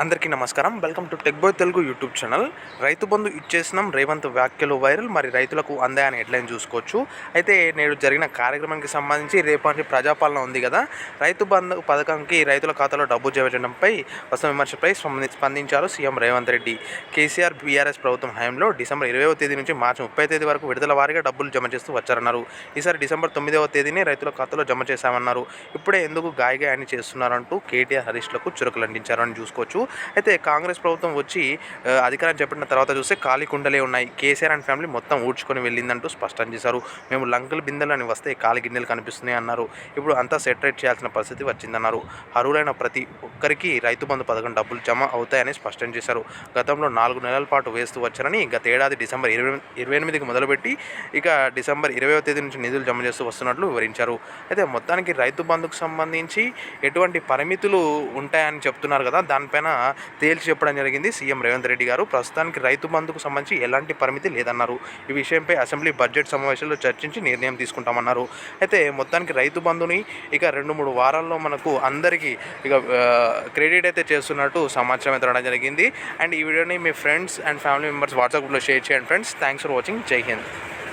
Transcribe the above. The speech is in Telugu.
అందరికీ నమస్కారం. Welcome to Tech Boy Telugu YouTube channel. Rythu Bandhu ఇచ్చేసినాం. Revanth వ్యాఖ్యలు వైరల్. మరి రైతులకు అందాయని హెడ్లైన్ చూసుకోవచ్చు. అయితే నేడు జరిగిన కార్యక్రమానికి సంబంధించి రేపటి ప్రజాపాలన ఉంది కదా. రైతు బంధు పథకంకి రైతుల ఖాతాలో డబ్బు జమ చేయడంపై వస్తున్న విమర్శపై స్పంది- స్పందించారు సీఎం రేవంత్ రెడ్డి. కేసీఆర్ బీఆర్ఎస్ ప్రభుత్వం హయాంలో డిసెంబర్ ఇరవైవ తేదీ నుంచి మార్చి ముప్పై తేదీ వరకు విడుదల వారీగా డబ్బులు జమ చేస్తూ వచ్చారన్నారు. ఈసారి డిసెంబర్ తొమ్మిదవ తేదీనే రైతుల ఖాతాలో జమ చేశామన్నారు. ఇప్పుడే ఎందుకు గాయగాయని చేస్తున్నారంటూ కేటీఆర్ హరీష్లకు చురుకులు అందించారని చూసుకోవచ్చు. అయితే కాంగ్రెస్ ప్రభుత్వం వచ్చి అధికారం చెప్పిన తర్వాత చూస్తే ఖాళీ కుండలే ఉన్నాయి. కేసీఆర్ అండ్ ఫ్యామిలీ మొత్తం ఊడ్చుకొని వెళ్ళిందంటూ స్పష్టం చేశారు. మేము లంకలు బిందెలు అని వస్తే ఖాళీ గిన్నెలు కనిపిస్తున్నాయి అన్నారు. ఇప్పుడు అంతా సెటరేట్ చేయాల్సిన పరిస్థితి వచ్చిందన్నారు. అర్హులైన ప్రతి ఒక్కరికి రైతు బంధు పథకం డబ్బులు జమ అవుతాయని స్పష్టం చేశారు. గతంలో నాలుగు నెలల పాటు వేస్తూ వచ్చారని గత ఏడాది డిసెంబర్ ఇరవై ఇరవై ఎనిమిదికి మొదలుపెట్టి ఇక డిసెంబర్ ఇరవై తేదీ నుంచి నిధులు జమ చేస్తూ వస్తున్నట్లు వివరించారు. అయితే మొత్తానికి రైతు బంధుకు సంబంధించి ఎటువంటి పరిమితులు ఉంటాయని చెప్తున్నారు కదా దానిపైన తేల్చి చెప్పడం జరిగింది. సీఎం రేవంత్ రెడ్డి గారు. ప్రస్తుతానికి రైతు బంధుకు సంబంధించి ఎలాంటి పరిమితి లేదన్నారు. ఈ విషయంపై అసెంబ్లీ బడ్జెట్ సమావేశంలో చర్చించి నిర్ణయం తీసుకుంటామన్నారు. అయితే మొత్తానికి రైతు బంధుని ఇక రెండు మూడు వారాల్లో మనకు అందరికీ ఇక క్రెడిట్ అయితే చేస్తున్నట్టు సమాచారం అయితే రావడం జరిగింది. అండ్ ఈ వీడియోని మీ friends and family members WhatsApp గ్రూప్లో షేర్ చేయండి friends. Thanks for watching. Jai Hind.